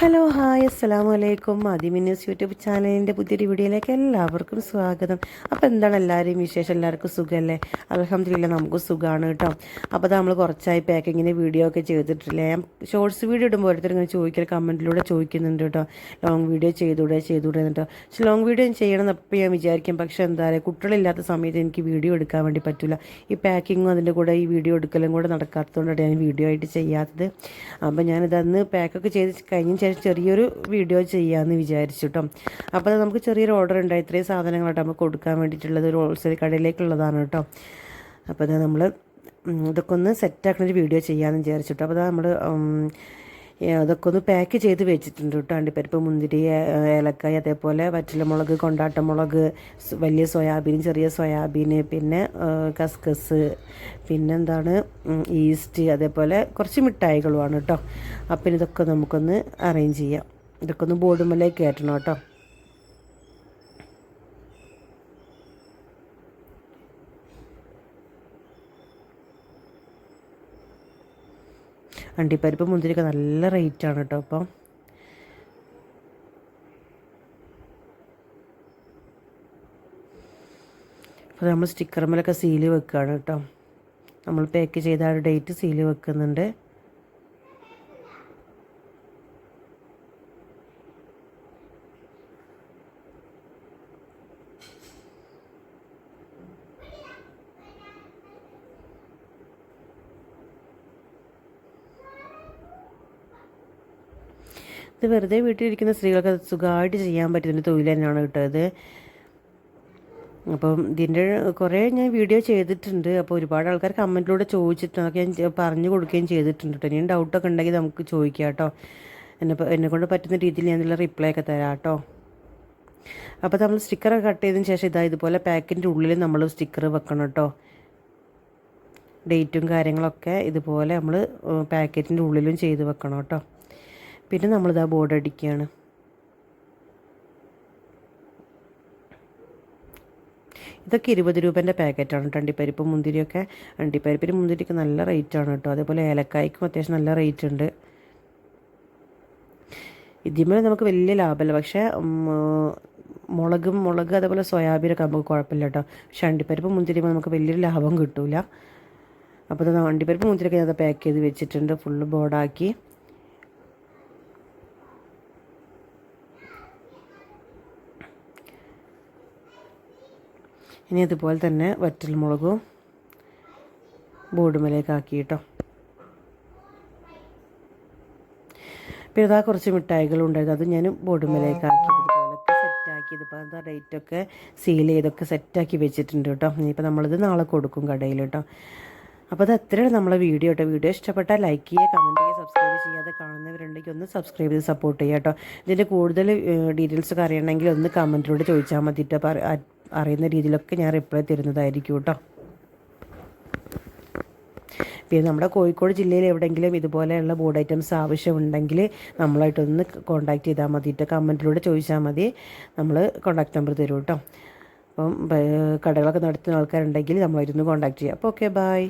Hello hi അസ്സലാമു അലൈക്കും അതിമിന്യൂസ് YouTube ചാനലിന്റെ പുതിയൊരു വീഡിയോയിലേക്ക് എല്ലാവർക്കും സ്വാഗതം. അപ്പോൾ എന്താണ് എല്ലാവരെയും വിശേഷം? എല്ലാവർക്കും സുഖമല്ലേ അലഹമ്മദില്ല നമുക്ക് സുഖമാണ് കേട്ടോ. അപ്പോൾ നമ്മൾ കുറച്ചായി പാക്കിങ്ങിന്റെ വീഡിയോ ഒക്കെ ചെയ്തിട്ടില്ലേ? ഞാൻ ഷോർട്സ് വീഡിയോ ഇടുമ്പോൾ ഓരോരുത്തർ ഇങ്ങനെ ചോദിക്കൽ കമന്റിലൂടെ ചോദിക്കുന്നുണ്ട് കേട്ടോ. ലോങ് വീഡിയോ ചെയ്തൂടെ ചെയ്തൂടെ കേട്ടോ. പക്ഷെ ലോങ് വീഡിയോ ചെയ്യണം എന്നപ്പോൾ ഞാൻ വിചാരിക്കും. പക്ഷെ എന്താ പറയുക കുട്ടികളില്ലാത്ത സമയത്ത് എനിക്ക് വീഡിയോ എടുക്കാൻ വേണ്ടി പറ്റില്ല ഈ പാക്കിങ്ങും അതിന്റെ കൂടെ ഈ വീഡിയോ എടുക്കലും കൂടെ നടക്കാത്തതുകൊണ്ടാണ് ഞാൻ വീഡിയോ ആയിട്ട് ചെയ്യാത്തത്. അപ്പോൾ ഞാനിതന്ന് പാക്കൊക്കെ ചെയ്ത് കഴിഞ്ഞ ശേഷം ചെറിയൊരു വീഡിയോ ചെയ്യാമെന്ന് വിചാരിച്ചു കേട്ടോ അപ്പോൾ അത് നമുക്ക് ചെറിയൊരു ഓർഡർ ഉണ്ടായി ഇത്രയും സാധനങ്ങളായിട്ട് നമുക്ക് കൊടുക്കാൻ വേണ്ടിയിട്ടുള്ളത് ഒരു ഹോൾസെയിൽ കടയിലേക്കുള്ളതാണ് കേട്ടോ അപ്പോൾ നമ്മൾ ഇതൊക്കെ ഒന്ന് സെറ്റാക്കുന്നൊരു വീഡിയോ ചെയ്യാമെന്ന് വിചാരിച്ചിട്ടോ അപ്പോൾ അത് നമ്മൾ അതൊക്കെ ഒന്ന് പാക്ക് ചെയ്ത് വെച്ചിട്ടുണ്ട് കേട്ടോ. അണ്ടിപ്പരിപ്പ് മുന്തിരി ഏലക്കായ അതേപോലെ വറ്റലമുളക് കൊണ്ടാട്ടമുളക് വലിയ സോയാബീൻ ചെറിയ സോയാബീൻ പിന്നെ കസ്കസ് പിന്നെന്താണ് ഈസ്റ്റ് അതേപോലെ കുറച്ച് മിഠായികളുമാണ് കേട്ടോ. അപ്പം ഇതൊക്കെ നമുക്കൊന്ന് അറേഞ്ച് ചെയ്യാം. ഇതൊക്കെ ഒന്ന് ബോർഡുമലേക്ക് കയറ്റണം കേട്ടോ. അണ്ടിപ്പരിപ്പ് മുന്തിരിയൊക്കെ നല്ല റേറ്റാണ് കേട്ടോ അപ്പം അപ്പോൾ നമ്മൾ സ്റ്റിക്കർ മേലൊക്കെ സീൽ വെക്കുകയാണ് കേട്ടോ. നമ്മൾ പാക്ക് ചെയ്ത ആ ഡേറ്റ് സീൽ വെക്കുന്നുണ്ട്. ഇത് വെറുതെ വീട്ടിലിരിക്കുന്ന സ്ത്രീകൾക്ക് അത് സുഖമായിട്ട് ചെയ്യാൻ പറ്റുന്ന തൊഴിൽ തന്നെയാണ് കിട്ടുന്നത് അപ്പം ഇതിന്റെ കുറേ ഞാൻ വീഡിയോ ചെയ്തിട്ടുണ്ട്. അപ്പോൾ ഒരുപാട് ആൾക്കാർ കമന്റിലൂടെ ചോദിച്ചിട്ടുണ്ട്. അതൊക്കെ ഞാൻ പറഞ്ഞു കൊടുക്കുകയും ചെയ്തിട്ടുണ്ട് കേട്ടോ. ഇനിയും ഡൗട്ടൊക്കെ ഉണ്ടെങ്കിൽ നമുക്ക് ചോദിക്കാം കേട്ടോ. എന്നെ എന്നെ കൊണ്ട് പറ്റുന്ന രീതിയിൽ നല്ല റിപ്ലൈ ഒക്കെ തരാം കേട്ടോ. അപ്പോൾ നമ്മൾ സ്റ്റിക്കറൊക്കെ കട്ട് ചെയ്തതിന് ശേഷം ഇതാ ഇതുപോലെ പാക്കിന്റെ ഉള്ളിൽ നമ്മൾ സ്റ്റിക്കർ വെക്കണം കേട്ടോ. ഡേറ്റും കാര്യങ്ങളൊക്കെ ഇതുപോലെ നമ്മൾ പാക്കറ്റിന്റെ ഉള്ളിലും ചെയ്ത് വെക്കണം കേട്ടോ. പിന്നെ നമ്മളിതാ ബോർഡ് അടിക്കുകയാണ് ഇതൊക്കെ ഇരുപത് രൂപേന്റെ പാക്കറ്റാണ് കേട്ടോ അണ്ടിപ്പരിപ്പ് മുന്തിരിയൊക്കെ. അണ്ടിപ്പരിപ്പിന് മുന്തിരിക്ക് നല്ല റേറ്റാണ് കേട്ടോ. അതേപോലെ ഏലക്കായ്ക്കും അത്യാവശ്യം നല്ല റേറ്റ് ഉണ്ട് ഇതിന്മേൽ നമുക്ക് വലിയ ലാഭമല്ല. പക്ഷേ മുളകും മുളക് അതേപോലെ സോയാബീനൊക്കെ നമുക്ക് കുഴപ്പമില്ല കേട്ടോ. പക്ഷേ അണ്ടിപ്പരിപ്പ് മുന്തിരിയുമ്പോൾ നമുക്ക് വലിയൊരു ലാഭം കിട്ടില്ല അപ്പോൾ അണ്ടിപ്പരിപ്പ് മുന്തിരിയൊക്കെ ഞാൻ പാക്ക് ചെയ്ത് വെച്ചിട്ടുണ്ട്. ഫുള്ള് ബോർഡാക്കി. ഇനി അതുപോലെ തന്നെ വറ്റൽമുളകും ബോർഡുമലേക്ക് ആക്കി കേട്ടോ പിന്നെ ഇതാ കുറച്ച് മിഠായികളുണ്ടായിരുന്നു അത് ഞാൻ ബോർഡുമലേക്ക് ആക്കി. ഇതുപോലൊക്കെ സെറ്റാക്കി ഇതിപ്പോൾ എന്താ റേറ്റൊക്കെ സീൽ ചെയ്തൊക്കെ സെറ്റാക്കി വെച്ചിട്ടുണ്ട് കേട്ടോ. ഇനിയിപ്പോൾ നമ്മളിത് നാളെ കൊടുക്കും കടയിൽ കേട്ടോ. അപ്പോൾ അത് അത്രയാണ് നമ്മളെ വീഡിയോ കേട്ടോ. വീഡിയോ ഇഷ്ടപ്പെട്ടാൽ ലൈക്ക് ചെയ്യുക കമന്റ് ചെയ്യുക സബ്സ്ക്രൈബ് ചെയ്യാതെ കാണുന്നവരുണ്ടെങ്കിൽ ഒന്ന് സബ്സ്ക്രൈബ് ചെയ്ത് സപ്പോർട്ട് ചെയ്യുക കേട്ടോ. ഇതിന്റെ കൂടുതൽ ഡീറ്റെയിൽസ് ഒക്കെ അറിയണമെങ്കിൽ ഒന്ന് കമന്റിലൂടെ ചോദിച്ചാൽ മതി കേട്ടോ അറിയുന്ന രീതിയിലൊക്കെ ഞാൻ റിപ്ലൈ തരുന്നതായിരിക്കും കേട്ടോ. പിന്നെ നമ്മുടെ കോഴിക്കോട് ജില്ലയിൽ എവിടെയെങ്കിലും ഇതുപോലെയുള്ള ബോർഡ് ഐറ്റംസ് ആവശ്യമുണ്ടെങ്കിൽ നമ്മളായിട്ടൊന്ന് കോൺടാക്ട് ചെയ്താൽ മതി കേട്ടോ കമന്റിലൂടെ ചോദിച്ചാൽ മതി. നമ്മൾ കോൺടാക്ട് നമ്പർ തരും കേട്ടോ അപ്പം കടകളൊക്കെ നടത്തുന്ന ആൾക്കാരുണ്ടെങ്കിൽ നമ്മളായിരുന്നു കോൺടാക്ട് ചെയ്യാം. അപ്പോൾ ഓക്കെ ബായ്